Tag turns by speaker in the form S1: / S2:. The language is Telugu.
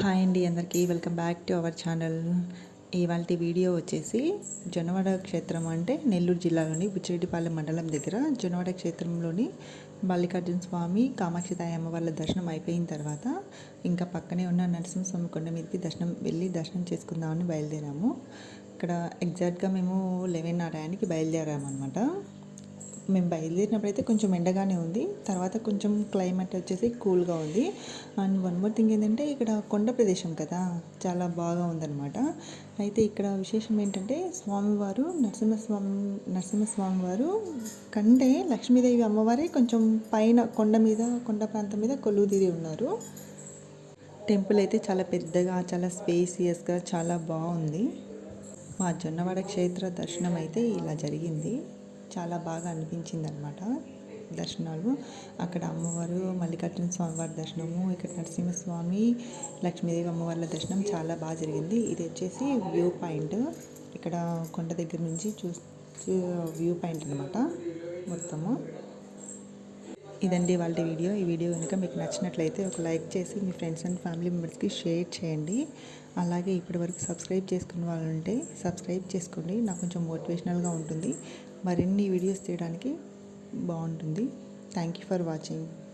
S1: హాయ్ అండి అందరికీ. Welcome back to our channel ఇవాళ వీడియో వచ్చేసి జొన్నవాడ క్షేత్రం అంటే నెల్లూరు జిల్లాలోని బుచ్చిరెడ్డిపాలెం మండలం దగ్గర జొన్నవాడ క్షేత్రంలోని మల్లికార్జున స్వామి కామాక్షి తాయి అమ్మవార్ల దర్శనం అయిపోయిన తర్వాత ఇంకా పక్కనే ఉన్న నరసింహస్వామి కొండ మీదకి దర్శనం వెళ్ళి దర్శనం చేసుకుందామని బయలుదేరాము. ఇక్కడ ఎగ్జాక్ట్గా మేము లెవెన్ ఆ టయానికి బయలుదేరాము అనమాట మేము బయలుదేరినప్పుడు అయితే కొంచెం ఎండగానే ఉంది. తర్వాత కొంచెం క్లైమేట్ వచ్చేసి కూల్గా ఉంది. అండ్ వన్ మోర్ థింగ్ ఏంటంటే ఇక్కడ కొండ ప్రదేశం కదా చాలా బాగా ఉందన్నమాట. అయితే ఇక్కడ విశేషం ఏంటంటే స్వామివారు నరసింహస్వామి నరసింహస్వామి వారు కంటే లక్ష్మీదేవి అమ్మవారే కొంచెం పైన కొండ మీద కొండ ప్రాంతం మీద కొలువు తీరి ఉన్నారు. టెంపుల్ అయితే చాలా పెద్దగా చాలా స్పేసియస్గా చాలా బాగుంది. మా జొన్నవాడ క్షేత్ర దర్శనం అయితే ఇలా జరిగింది. చాలా బాగా అనిపించింది అనమాట దర్శనాలు. అక్కడ అమ్మవారు మల్లికార్జున స్వామివారి దర్శనము ఇక్కడ నరసింహస్వామి లక్ష్మీదేవి అమ్మవార్ల దర్శనం చాలా బాగా జరిగింది. ఇది వచ్చేసి వ్యూ పాయింట్. ఇక్కడ కొండ దగ్గర నుంచి చూ వ్యూ పాయింట్ అనమాట మొత్తము. ఇదండి వాళ్ళ వీడియో. ఈ వీడియో కనుక మీకు నచ్చినట్లయితే ఒక లైక్ చేసి మీ ఫ్రెండ్స్ అండ్ ఫ్యామిలీ మెంబర్స్కి షేర్ చేయండి. అలాగే ఇప్పటివరకు సబ్స్క్రైబ్ చేసుకున్న వాళ్ళు ఉంటే సబ్స్క్రైబ్ చేసుకోండి. నాకు కొంచెం మోటివేషనల్గా ఉంటుంది. మరిన్ని వీడియోస్ తీయడానికి బాగుంటుంది. Thank you for watching.